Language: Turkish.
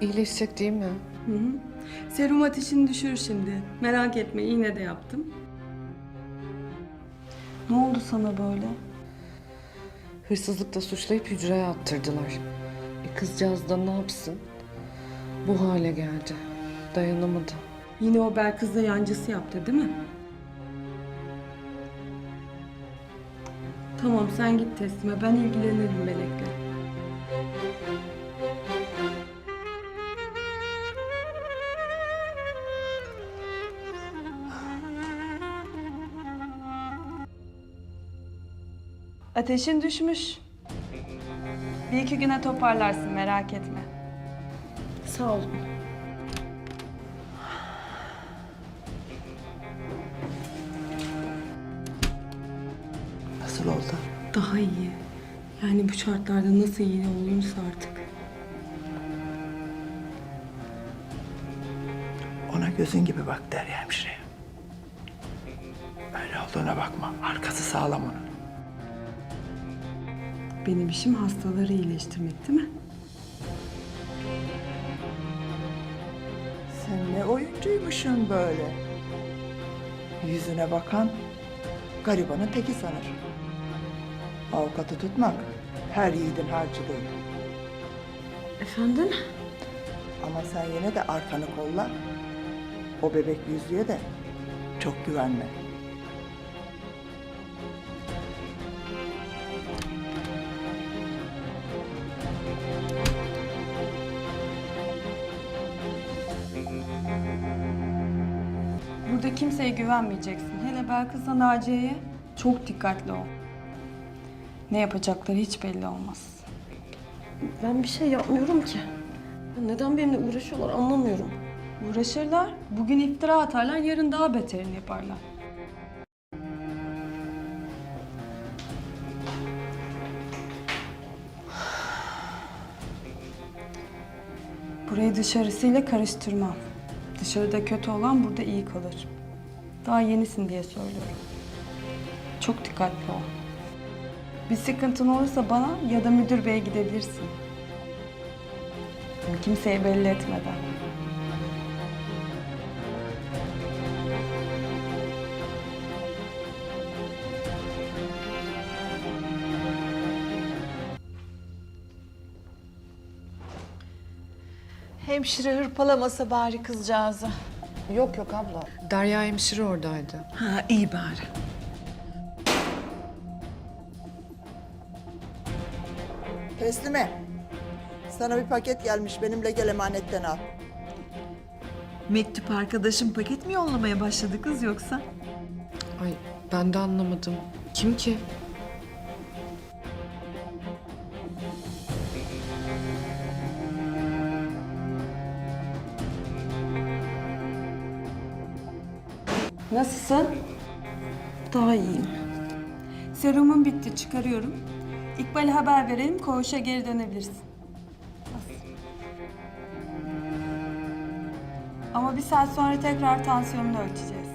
İyileşecek değil mi? Hı hı. Serum ateşini düşür şimdi. Merak etme iğne de yaptım. Ne oldu sana böyle? Hırsızlıkla suçlayıp hücreye attırdılar. E kızcağız da ne yapsın? Bu hale geldi. Dayanamadı. Yine o Belkız'la yancısı yaptı değil mi? Tamam sen git teslime ben ilgilenirim Melek'le. Ateşin düşmüş. Bir iki güne toparlarsın merak etme. Sağ olun. Nasıl oldu? Daha iyi. Yani bu şartlarda nasıl iyi olursa artık. Ona gözün gibi bak Derya hemşire. Öyle olduğuna bakma. Arkası sağlam onun. Benim işim hastaları iyileştirmek değil mi? Sen ne oyuncuymuşsun böyle. Yüzüne bakan garibanın teki sanır. Avukatı tutmak her yiğidin harcı değil. Efendim? Ama sen yine de arkanı kolla. O bebek yüzlüğe de çok güvenme. Burada kimseye güvenmeyeceksin. Hele Belkıs'la Naciye'ye çok dikkatli ol. Ne yapacakları hiç belli olmaz. Ben bir şey yapmıyorum ki. Ya Neden benimle uğraşıyorlar anlamıyorum. Uğraşırlar, bugün iftira atarlar, yarın daha beterini yaparlar. Burayı dışarısıyla karıştırmam. Dışarıda kötü olan burada iyi kalır. Daha yenisin diye söylüyorum. Çok dikkatli ol. Bir sıkıntın olursa bana ya da müdür beye gidebilirsin. Kimseye belli etmeden. Hemşire hırpalamasa bari kızcağızı. Yok yok abla. Derya hemşire oradaydı. Ha iyi bari. Teslime. Sana bir paket gelmiş. Benimle gel emanetten al. Mektup arkadaşım paket mi yollamaya başladı kız yoksa? Ay ben de anlamadım. Kim ki? Nasılsın? Daha iyiyim. Serumum bitti, çıkarıyorum. İkbal'e haber verelim, koğuşa geri dönebilirsin. Ama bir saat sonra tekrar tansiyonunu ölçeceğiz.